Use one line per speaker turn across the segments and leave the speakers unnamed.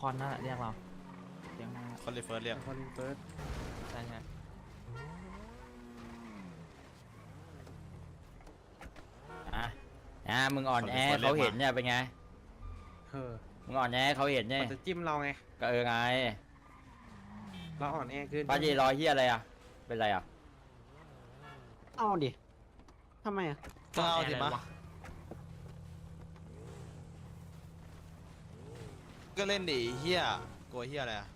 คอนนั่นแหละเรียกเราเสียงมา
คอนรีเฟิร์สเรียก
คอนเฟิร์ส
ใช่ใช่
อะอะมึงอ่อนแอเขาเห็นเนี่ยเป็นไง
เออ
มึงอ่อนแอเขาเห็นเนี่ย
มันจะจิ้มเราไง
ก็เออไง
เราอ่อนแอขึ้น
ป้าจีรอยเฮียอะไรอะ เป็นไรอะ
เอาดิทำไมอะ
ก็เอาสิมะ ก็เล่นดิเฮียกลัวเฮียอะไรอะ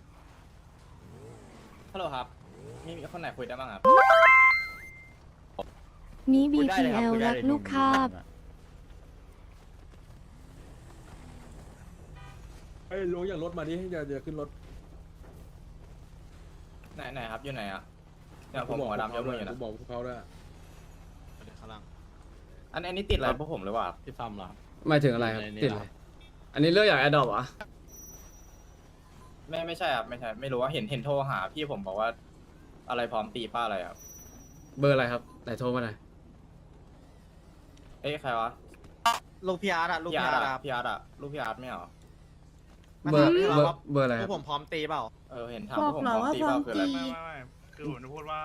ฮัลโหลครับมีมีคนไหนคุยได้บ้างครับ
นี้
คุยได้เลยครับ
BTL
คุยได้
รัก
เลย
ลูกคาบ
ไอ้ยลงอย่างรถมาดิอย่าอย่าขึ้นรถ
ไหนไหนครับอยู่ไหนอะเนี่ยผมหัวดำยกมืออยู่นะ
กูบอกพวกเขาด้วย
เดี๋ยวข้างล่าง
อันอันนี้ติดอะไรพวกผมหรือเปล่าพี่ซัมเหรอ
หมายถึงอะไรครับติดอะไรอันนี้เรื่องอย่างแอดดอปอะ
ไม่ไม่ใช่ครับไม่ใช่ไม่รู้ว่าเห็นเห็นโทรหา พี่ผมบอกว่า อะไรพร้อมตีป้าอะไรครับ
เบอร์อะไรครับไหนโทรมาหน่อย
เอ้ยใครวะ
ลูกพี่อาร์ตอะลูก
พี่
พี่
อา
อา
ร์
ร์
ต
ต
อะพี่อาร์ตอะลูกพี่อาร์ตไม่เหรอ
เบอร์
อืม
เบอร์เบอร์อะไรค
พว
รับ
กผมพร้อมตีเปล่า
เออเห็นถามพวกผมพร้อมตีเปล่าคืออะไร
ไม่ไม่ไม่คือผมจะพูดว่า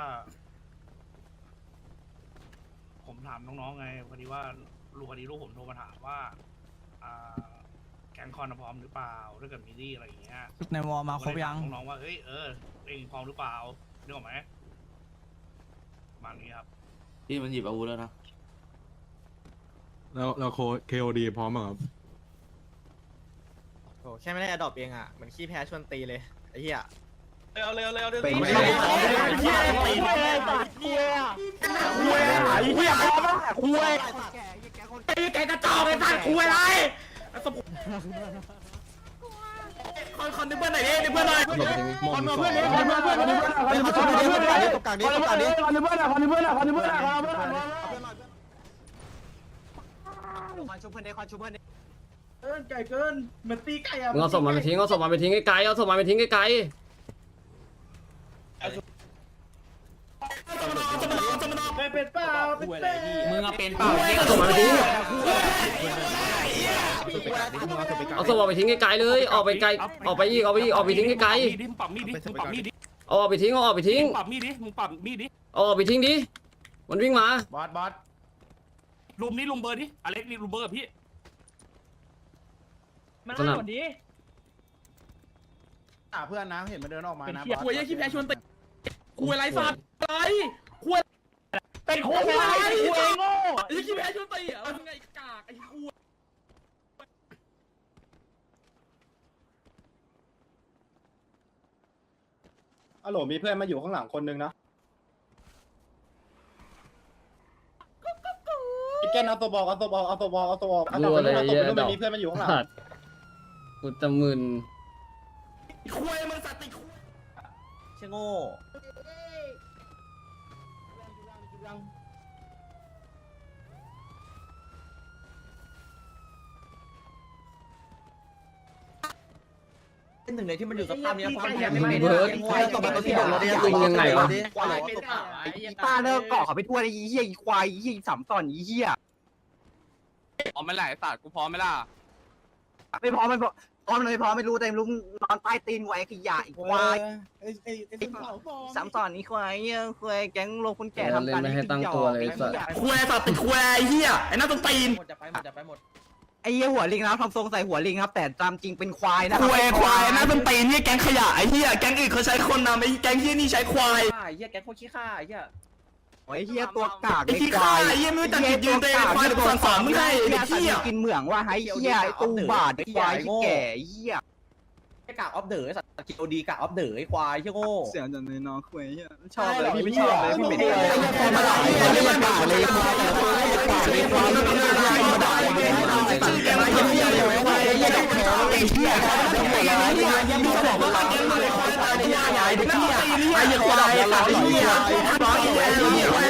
ผมถามน้องๆไงพอดีว่าลูกพอดีลูกผมโทรมาถามว่า อ่าแก๊งคอนพร้อมหรือเปล่าถ้าเกิดมิลี่อะไรอย่างเงี้ย
ในวอลมาครบยัง
ผมก็เลถาน้องๆว่าเอ้ยเออเองพร้อมหรือเปล่านึกออกไหมประมาณนี้ครับ
ที่มันหยิบอาวุธแล้วนะ
แล้วแล้วโคเคโอดีพร้อมป่ะครับ
โอ้แค่ไม่ได้อดอปเองอะเหมือนขี้แพ้ชวนตีเลยไอ้เหี้ย
เอาเลยเอาเลยเอาเลย
เป็น
เอา
ไม่
เลย
ได้
หลบไปทิ้งมองสอง
ไปขอโทษดิเพื่อนตบกลางดิตบกลางดิ
มึงเอาศพมันไปทิ้งเอาศพมันไปทิ้งไกลๆเอาศพมันไปทิ้งไกล
มึงเอาเป็นเปล่า
ๆเอาศพมันไปทิ้ง เอาศพออกไปทิ้งไกลๆเลย ออกไปไกล ออกไปอีก ออกไปอีก ออกไปทิ้งไกล
ดิมึงปรับมีดดิมึงปรับมีดดิ
ๆเอาออกไปทิ้งเอาออกไปทิ้ง
มึงปรับมีดดิมึงปรับมีดดิ
เอาออกไปทิ้งดิ มันวิ่งมา
บอสบอส
ลุมนี่ลุมเบอร์ดิอเล็กนี่ลุมเบอร์กับพี่
สนับ
เพื่อนนะเห็นมันเดินออกมานะ
คุยยังขี้แพ้ชวนตีคุยไรสัตว์ไรคุยเป็นคุยไรคุยโง่ไอ้ขี้แพ้ชวนตีอะมึงไงกากไอ้คุย
อ๋อโหลมีเพื่อนมาอยู่ข้างหลังคนนึงนะพี่แกนเอาตัวบอกเอาตัวบอกเอาตัวบอกเอาตัวบอกเอาตัว
บอะไร
เอาตัว
เยอ
กมั
น
มีเพื่อนมาอยู่ข้างหลัง
สัตว์กูจะมึน
คุยมันสัตว์ติคุย
เชี่ยโง่ หนึ่งเลยที่มันอยู่สภาพนี้ความแพ้ไม่เป็น
เบิร์ด
ควายตบตัวที่บอกเราดิ
ยิงยังไงวะ
ควายตบ
ป้าเลิกเกาะเขาไปทั่วไอ้เหี้ยอีควายไอ้เหี้ยอีสามตอนไอ้เหี้ย
พร้อมไหมล่ะไอ้สัตว์กูพร้อมไหมล่ะ
ไม่พร้อมไม่พร้อมพร้อมเลยพร้อมไม่รู้แต่ไม่รู้มึงนอนใต้ตีนไว้ขยะอีควายสามตอนนี้ควายเหี้ยควายแก๊งโลคนแก่ทำ
เล่
กัน
นไม่ให้ตั้งตัวเลยไอ้สัตว์
คุยสัตว์ติคุยไอ้เหี้ยไอ้น่าต้องตีน
หมดจะไปหมดจะไปหมด
ไอ้เหี้ยหัวลิงนะทำทรงใส่หัวลิงครับแต่ตามจริงเป็นควายนะ
คุยควายน่าต้องตีนเนี่ยแก๊งขยะไอ้เหี้ยแก๊งอื่นเขาใช้คนนำไอ้แก๊งเหี้ยนี่ใช้ควาย
ไอ้เหี้ยแกโคตรขี้ข้าไอ้เหี้ย
ไอ้เหี้ยตัวกาก
ไอ้ขี้ข้าไอ้เหี้ยไม่รู้จักจุดยืนตัวเองควายหรือสั่งสอนมึงให้ไอ้เด็กเหี้ย
กินเหมืองว่าไอ้เหี้ยไอ้ตูบาดไอ้ควายที่แก่ไอ้เหี้ย
ไอ้กากออฟเดอร์ไอ้สัตว์กิโอดีกากออฟเดอร์ไอ้ควายเชี่ยโง่
เสียงจังเลยน้องคุยเหี้ยชอบเลยพี่ไม่ชอบเลยพี่ไม่ได้เลย
มาด่าไอ้คนที่มันด่าเลยควายควายควายควายมาด่าไอ้คนที่มันด่าไอ้ตัดแกมาเยี่ยมเยี่ยมเลยควายไอ้เหี้ยแพ้ไอ้เหี้ยไอ้เหี้ยไอ้เหี้ยยังมีสมองมันยังมีควายไอ้เหี้ยไอ้เหี้ยไอ้เหี้ยควายไอ้เหี้ยไอ้ร้อยไอ้เหี้ยไอ้เหี้ย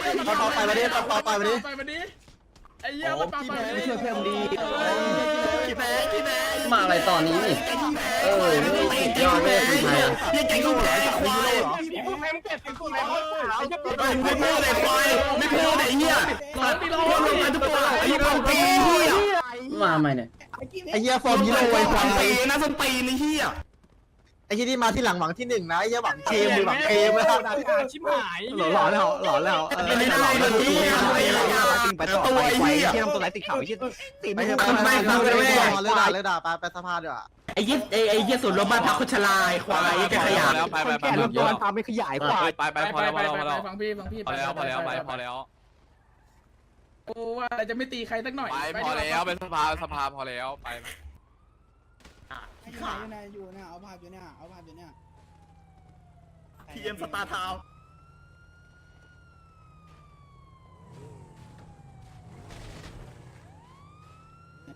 ต่อยมาดิมาต่อต่อยมาดิ
ไปมาดิไอ้เหี้ยมาต่อไปมาดิ
ช่วยเพื่อนดี
กี่แพ้กี่แพ้
มาอะไรตอนนี้นี่เออสุดยอดเลยคนไทย
ยังใจงูเหรอควาย
แม่งเก็บเป็นคนแม่งโคตรแล้ว
ไม่พูดเลยควายไม่พูดไอ้เหี้ย
ร้อนตีโล
ลงมาทุกตัวไอ้เหี้ยปีเหี้ย
มาใหม่เนี่ย
ไอ้เหี้ยฟอร์มฮีโร่ไอ้ควายปีนะส้นปีนไอ้เหี้ยไอ้ ที่นี่มาที่หลังหวังที่หนึ่งนะไอ้เหี้ยหวังเทมหรือหวังเทมนะ
ชิบหาย
หล่อหล่อแล้วหล่อแล้วเออไม่ได้เลยเหี้ย
จริงไปต่อไปไว้ที่ทำตัวไหนติดเขาที่ตี
ไม่
ไม่
ใช่
ใช่
ไม่
ไม่
ไม่
ไม่
ไม่
ไม่
ไม่เลยด่าเลยด่าไปไปสภาดีกว่า
ไอ้ยี่ไอ้ไอ้ยี่สุดลมบ้านพักคนชลายควายแกขยะ
แล้วไปไปไป
แก่รวมตัวตามไม่ขยายกว่า
ไปไป
ไป
พอ
ไป
แล้วพ
ไป
อแล้วพอแล้ว
ไปฟังพี่ฟังพี่
พอแล้วพอแล้วไปพอแล้ว
โอ้ว่าจะไม่ตีใครสักหน่อย
ไปพอแล้วเป็นสภาสภาพอแล้วไป
ขาอยู่เนี่ยอยู่เนี่ยเอาภาพอยู่เนี่ยเอาภาพอยู่เนี่ย
ทีเอ็มสตาร์ทาว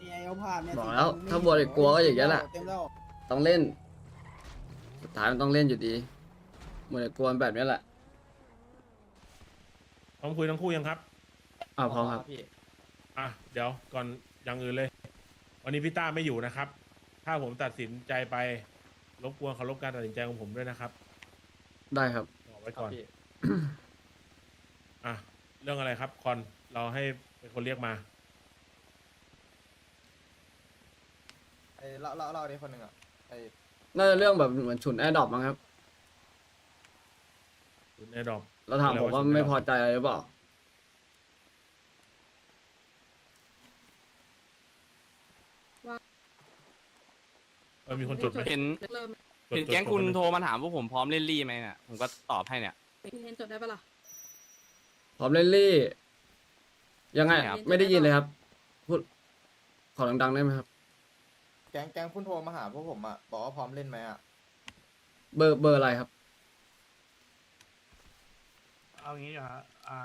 นี่ไงเอาภาพเนี่ย
บอกแล้วถ้าบัวเด็กกลัวก็อย่างนี้ยแหละ
เต็มแล้ว
ต้องเล่น สุดท้ายมันต้องเล่นอยู่ดีหมดกวนแบบนี้แหละ
พร้อมคุยทั้งคู่ยังครับ
อ่าพร้อมครับ
อะ เดี๋ยวก่อนอย่างอื่นเลย วันนี้พี่ต้าไม่อยู่นะครับ ถ้าผมตัดสินใจไปรบกวนเคารพการตัดสินใจของผมด้วยนะครับ
ได้ครับ
บอกไว้ก่อน อะ เรื่องอะไรครับ คอน เราให้เป็นคนเรียกมา
ไอ้เล่าเล่าเล่าดิคนหนึ่งอะไอ้
น่าจะเรื่องแบบเหมือนฉุนแอร์ดรอปมั้งครับ
คุณไอ้ดอก
แล้วถามผมว่าไม่พอใจอะไรหรือเปล่า
เออมีคนจดไหม
เห็น
จด
เห็น
จด
แก๊งคุณ
จด
โทรมาถามว่าผมพร้อมเล่นรี่ไหมเนี่ยผมก็ตอบให้เนี่ย
เห็นจดได้ปะล่ะ
พร้อมเล่นรี่ ยังไง
ครับ
ไม่ได้ยินเลยครับ พูด ขอดังๆได้ไหมครับ
แก๊งแก๊งคุณโทรมาหาพวกผมอะ บอกว่าพร้อมเล่นไหมอะ
เบอร์เบอร์อะไรครับ
เอางี้อยู่ฮะอ่า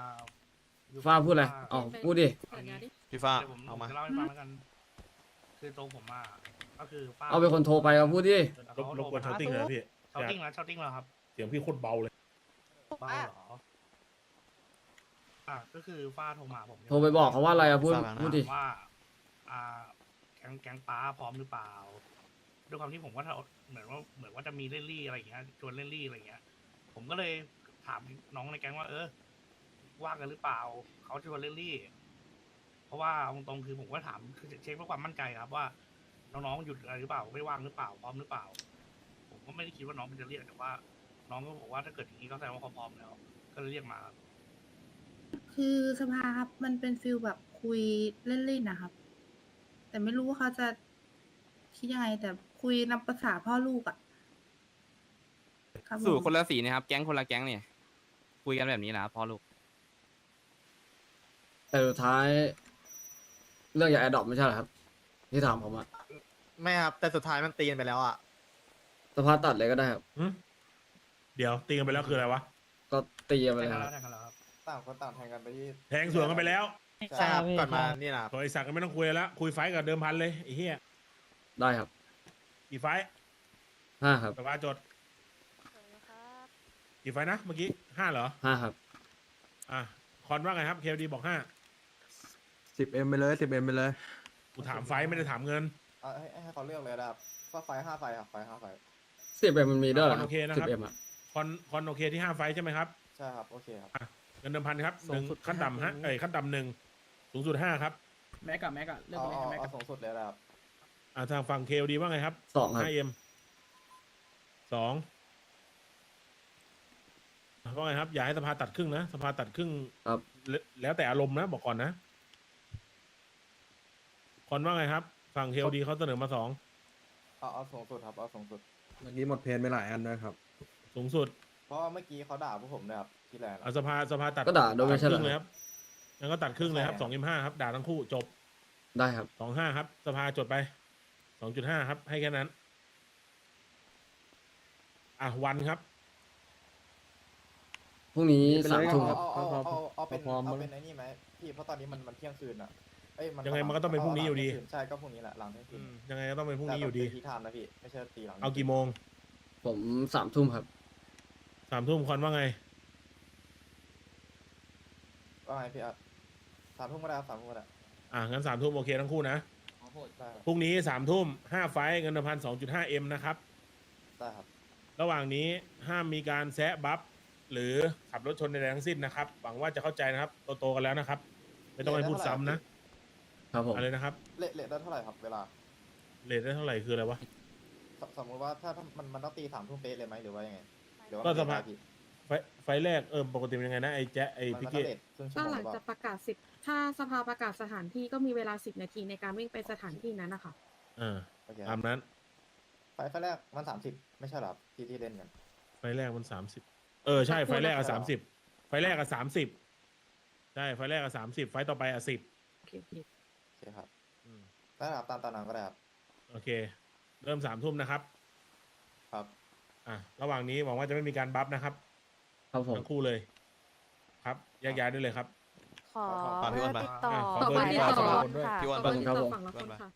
ฟ้าพูดอะไรอ๋อพูดดิ
สัญญาดิ
พี่ฟ้า
เดี๋ยวผมจะเล่าให้ฟังแล้วกัน คือตรงผมอะ ก็คือป้า
เอาเป็นคนโทรไปครับพูดดิ
รบรบกวนเชาติ้งเลยนะพี่
เชาติ้งแล้วเชาติ้งแล้วครับ
เสียงพี่โคตรเบาเลย
เบาเหรออะก็คือฟ้าโทรมาผม
โทรไปบอกเขาว่าอะไรอะพูดพูดดิ
ว่า อ่า แก๊งแก๊งป้าพร้อมหรือเปล่าด้วยความที่ผมว่าเหมือนว่าเหมือนว่าจะมีเล่นรี่อะไรอย่างเงี้ยชวนเล่นรี่อะไรอย่างเงี้ย ผมก็เลยถามน้องในแก๊งว่า เออว่างกันหรือเปล่าเขาชวนเล่นรี่ เพราะว่าเอาตรงๆคือผมก็ถามคือเช็คเพื่อความมั่นใจครับว่า น้องๆหยุดอะไรหรือเปล่าไม่ว่างหรือเปล่าพร้อมหรือเปล่า ผมก็ไม่ได้คิดว่าน้องมันจะเรียกแต่ว่า น้องก็บอกว่าถ้าเกิดอย่างนี้ก็แสดงว่าเขาพร้อมแล้ว ก็เลยเรียกมาครับ
คือสภาครับมันเป็นฟิลแบบคุยเล่นๆนะครับ แต่ไม่รู้ว่าเขาจะคิดยังไงแต่คุยนำภาษาพ่อลูกอะครับผม
สู่คนละสีนะครับ แก๊งคนละแก๊งเนี่ย คุยกันแบบนี้นะครับพ่อลูก
แต่สุดท้าย เรื่องอย่าแอร์ดรอปไม่ใช่เหรอครับ ที่ถามผมอะ
ไม่ครับ แต่สุดท้ายมันตีกันไปแล้วอะ
สภาตัดเลยก็ได้ครับ
หึเดี๋ยวตีกันไปแล้วคืออะไรวะ
ก็ตีกันไป
แทง
เลย
กัน
ค
แล้
รับ
วแทงกันแล้วครับ
ต่างคนต่างแทงกันไปที่
แทงสวนกันไปแล้ว
ใช่ครับก่อนมานี่นะ
ขอไอศักดิ์ก็ไม่ต้องคุยแล้ว คุยไฟท์กับเดิมพันเลยไอ้เหี้ย
ได้ครับ
กี่ไฟท์
ห้าครับ
สภาจดกี่ไฟท์นะเมื่อกี้ห้าเหรอ
ห้าครับ
อะคอนว่าไงครับเคลดีบอกห้า
สิบเอ็มไปเลยสิบเอ็มไปเลย
กูถามไฟท์ไม่ได้ถามเงิน
เอาให้ให้เขาเลือกเลยนะครับว่าไฟห้าไฟครับไฟห้าไฟ
สิบเอ็มมันมีด้วยเหรอ
โอเคนะ
สิ
ครับ
บเอ็มอะ
คอนคอนโอเคที่ห้าไฟท์ใช่ไหมครับ
ใช่ครับโอเคครับ
เงินเดิมพันครับหนึ่งขั้นต่ำฮะเอ้ยขั้นต่ำหนึ่งสูงสุดห้าครับ
แม็กกับแม็กกับเริ่ม
เอา
เลย
เอา
แม็ก
เอา
กับ
สูงสุดเลยนะครับ
อ่าทางฝั่งเคลดีว่าไงครับ
สองครับ
ห้าเอ็มสองว่าไงครับอย่าให้สภาตัดครึ่งนะสภาตัดครึ่ง
ครับ
แล้วแล้วแต่อารมณ์นะบอกก่อนนะ คอนว่าไงครับฝั่งเคลดีเขาเสนอมาสอง
เอาเอาสูงสุดครับเอาสูงสุด
เมื่อกี้หมดเพนไปหลายอันด้วยครับ
สูงสุด
เพราะว่าเมื่อกี้เขาด่าพวกผมด้วยครับที่แรก
เอาสภาสภาตัด
ก็ด่าโดยไม่ใช่
ตั
เหร
ค
อ
รึ่งเลยครับงั้นก็ตัดครึ่งเลยครับสองยห้าครับด่าทั้งคู่จบ
ได้ครับ
สองห้าครับ สภาจดไปสองจุดห้าครับ ให้แค่นั้น อะวันครับ
พรุ่งนี้สามทุ่ม
เอา
ครับ
เอาเอาเอาเอาเป็น
พร้อม
เอาเป็นไอ้นี่ไหมพี่เพราะตอนนี้มันมันเที่ยงคืนอะ เอ้ยมัน
ยังไงมันก็ต้องเป็นพรุ่งนี้อยู่ดี
ใช่ก็พรุ่งนี้แหละหลังเที่ยงคื
อื
น
มยังไงก็ต้องเป็นพรุ่งนี้อยู่ดี
แต่แบบเป็นทีไทม์นะพี่ไม่ใช่ตีหลัง
เอากี่โมง
ผมสามทุ่มครับ
สามทุ่มคอนว่าไง
ก็ไงพี่อัดสามทุ่มก็ได้ครับสามทุ่มก็ได้
อะงั้นสามทุ่มโอเคทั้งคู่นะ
ได้ครับ
พรุ่งนี้สามทุ่มห้าไฟท์เงินเดิมพันสองจุดห้าเอ็มนะครับ
ได้ครับ
ระหว่างนี้ห้ามมีการแซะบัฟหรือขับรถชนในแดทั้งสิ้นนะครับ หวังว่าจะเข้าใจนะครับ โตๆกันแล้วนะครับ ไม่ต้องไปพูดซ้ำนะ ครับ
ผม
อะไรนะครับ
เละเละได้เท่าไหร่ครับเวลา
เลทได้เท่าไหร่คืออะไรวะ
สสมมติว่าถ้าถ้ามันมันต้องตีสามทุ่มเป๊ะเลยไหมหรือว่ายังไงหรือว่า
ก็
มัน
สภา
ได้พี่
ไฟไฟล์แรกเออปกติเป็นยังไงนะไอ้แจ๊ะไอ้
มัน
พิ
มัน
ก
ก็
เก้
เลทครึ่งชั่ว
ก็
โมง
ห
ห
ลั
รื
ง
อเป
จาก
ล่า
ประกาศสิบถ้าสภาประกาศสถานที่ก็มีเวลาสิบนาทีในการวิ่งไปสถานที่นั้นนะคะ
อ่า
โอเคค
ตา
รับ
มนั้น
ไฟล์ไฟล์แรกมันสามสิบไม่ใช่เหรอครับที่ที่เล่นกัน
ไฟล์แรกมันสามสิบเออใช่ไฟล์แรกอะสามสิบไฟล์แรกอะสามสิบใช่ไฟล์แรกอะสามสิบไฟล์ต่อไปอะสิบ
โอเคโอเค
โอเคครับได้ครับตามตามนั้นก็ได้ครับ
โอเค เริ่มสามทุ่มนะครับ
ครับ
อะระหว่างนี้หวังว่าจะไม่มีการบัฟนะครับ
ครับผม
ทั้งคู่เลย ครับแยกย้ายได้เลยครับ
ขอ
ฝากพี่อ้วนไป
ติดต่อ
อะขอ
ขอ
เบอร์
ติด
ติดต่
ต่
อ
อ
คนด้วย
พี่อ้วน
ขอเบอร์ติดต่อ
ครับผม
ฝั่งละคนค่ะ